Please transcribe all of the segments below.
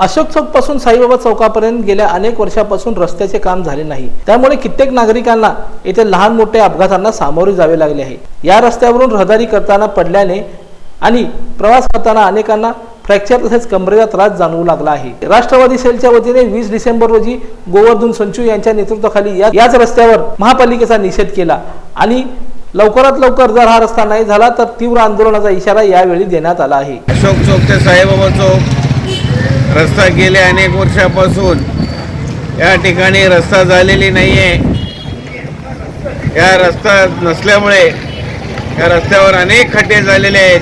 अशोक चौकपासून साईबाबा चौकापर्यंत गेल्या अनेक वर्षापासून रस्त्याचे काम झाले नाही. त्यामुळे कित्येक नागरिकांना येथे लहान मोठ्या अपघातांना सामोरे जावे लागले आहे. या रस्त्यावरून रहदारी करताना पडल्याने आणि प्रवास करताना अनेकांना फ्रॅक्चर तसेच कमरेचा त्रास जाणवू लागला आहे. राष्ट्रवादी सेलच्या वतीने वीस डिसेंबर रोजी गोवर्धन संचू यांच्या नेतृत्वाखाली या- याच रस्त्यावर महापालिकेचा निषेध केला आणि लवकरात लवकर जर हा रस्ता नाही झाला तर तीव्र आंदोलनाचा इशारा यावेळी देण्यात आला आहे. अशोक चौक ते साईबाबा चौक रस्ता गेल्या अनेक वर्षापासून या ठिकाणी रस्ता झालेली नाही आहे या रस्ता नसल्यामुळे या रस्त्यावर अनेक खड्डे झालेले आहेत.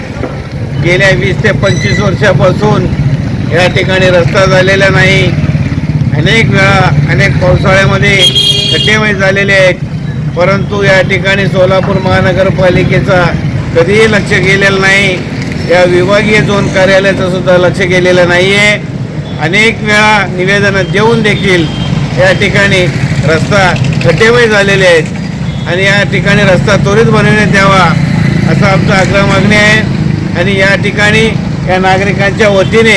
गेल्या वीस ते पंचवीस वर्षापासून या ठिकाणी रस्ता झालेला नाही. अनेक वेळा अनेक पावसाळ्यामध्ये खड्डेमय झालेले आहेत. परंतु या ठिकाणी सोलापूर महानगरपालिकेचा कधीही लक्ष गेलेलं नाही. या विभागीय झोन कार्यालयाचं सुद्धा लक्ष गेलेलं नाही आहे अनेक वेळा निवेदनं देऊन देखील या ठिकाणी रस्ता खड्डेमय झालेले आहेत आणि या ठिकाणी रस्ता त्वरित बनवण्यात यावा असा आमचा आग्रह मागणी आहे. आणि या ठिकाणी या नागरिकांच्या वतीने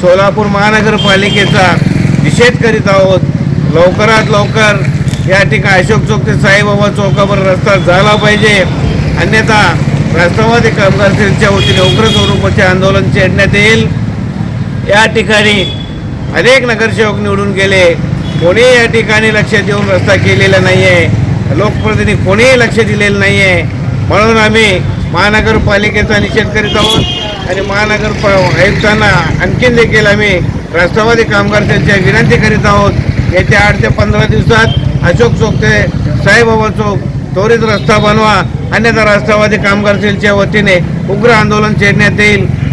सोलापूर महानगरपालिकेचा निषेध करीत आहोत. लवकरात लवकर या ठिकाणी अशोक चौक ते साईबाबा चौकावर रस्ता झाला पाहिजे. अन्यथा राष्ट्रवादी कामगार सेलच्या वतीने उग्र स्वरूपाचे आंदोलन छेडण्यात येईल. या ठिकाणी अनेक नगरसेवक निवडून गेले. कोणीही या ठिकाणी लक्ष देऊन रस्ता केलेला नाही आहे लोकप्रतिनिधी कोणीही लक्ष दिलेलं नाही आहे म्हणून आम्ही महानगरपालिकेचा निषेध करीत आहोत आणि महानगर प- आयुक्तांना आणखीन देखील आम्ही राष्ट्रवादी कामगार त्यांच्या विनंती करीत आहोत. येत्या आठ ते पंधरा दिवसात अशोक चौक ते साईबाबा चौक त्वरित रस्ता बनवा. अन्यथा राष्ट्रवादी कामगार सेलच्या वतीने उग्र आंदोलन छेडण्यात येईल.